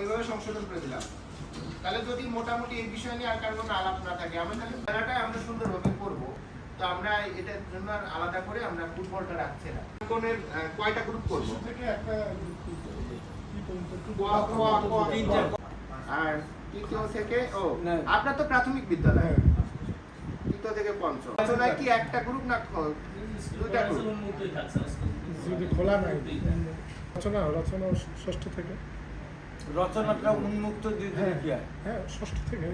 ওইভাবে সংশোধন করে দিলাম। তাহলে যদি মোটামুটি এই বিষয় নিয়ে আর কারও কোনো আলাপ না থাকে আমরা তাহলে খেলাটা আমরা সুন্দরভাবে করব। তো আমরা এটার জন্য আর আলাদা করে আমরা ফুটবলটা রাখছি না। কোনের কয়টা গ্রুপ করব? থেকে একটা। আর তৃতীয় থেকে ও আপনার তো প্রাথমিক বিদ্যালয়। হ্যাঁ। তৃতীয় থেকে পঞ্চম। কি একটা গ্রুপ না দুইটা গ্রুপ যদি খোলা নাই রচনা রচনা ষষ্ঠ থেকে। রচনাটা উন্মুক্ত দিয়ে দিলে কি হয়? হ্যাঁ ষষ্ঠ থেকে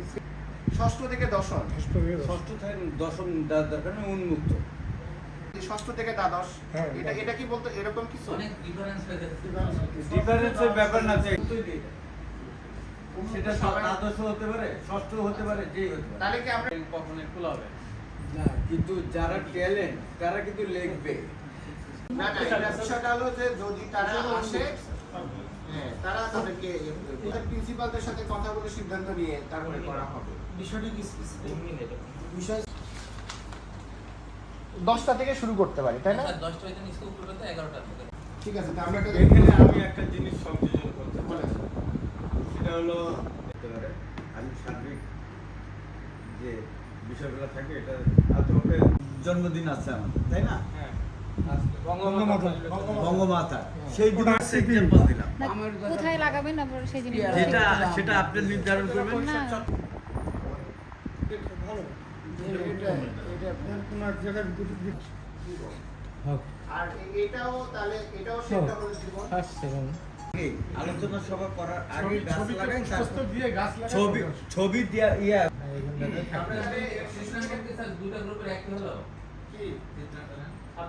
ষষ্ঠ থেকে দশম। ষষ্ঠ থেকে দশম। ষষ্ঠ থেকে দশম দেওয়ার উন্মুক্ত। ষষ্ঠ থেকে দ্বাদশ হ্যাঁ, এটা এটা কি বলতো এরকম কিছু? অনেক ডিফারেন্স ডিফারেন্সের ব্যাপার না যে সেটা দ্বাদশ হতে পারে ষষ্ঠ হতে পারে যেই হতে পারে। তাহলে কি আমরা কখন খোলা হবে না। কিন্তু যারা ট্যালেন্ট তারা কিন্তু লিখবে। না না এটা বিষয়টা হলো যে যদি তারা আসে হ্যাঁ তারা তাদেরকে প্রিন্সিপালদের সাথে কথা বলে সিদ্ধান্ত নিয়ে তারপরে করা হবে। বিষয়টা কি স্পেসিফিক বিষয় দশটা থেকে শুরু করতে পারি তাই না? দশটা হইতে স্কুল করবে তো এগারোটা থেকে। ঠিক আছে আমরা এখানে আমি একটা জিনিস সংযোজন করতে পারি সেটা হলো আমি সার্বিক যে বিষয়গুলো থাকে এটা আজ জন্মদিন আছে আমাদের তাই না? বঙ্গমাতা। বঙ্গমাতা সেই এক্সাম্পল দিলাম কোথায় লাগাবেন আপনার সেই জিনিস যেটা সেটা আপনি নির্ধারণ করবেন না ভালো এটা এটা কোন কোন এক জায়গায় দুটো দিক আর এটাও তাহলে এটাও সেটা বলে দিব আলোচনা সভা করার আগে গাছ লাগাই দিয়ে গাছ লাগাই ছবি ছবি দিয়া ইয়া আপনাদের সিস্টেম করতে স্যার দুটো গ্রুপের একই হলো কি? চিত্রটা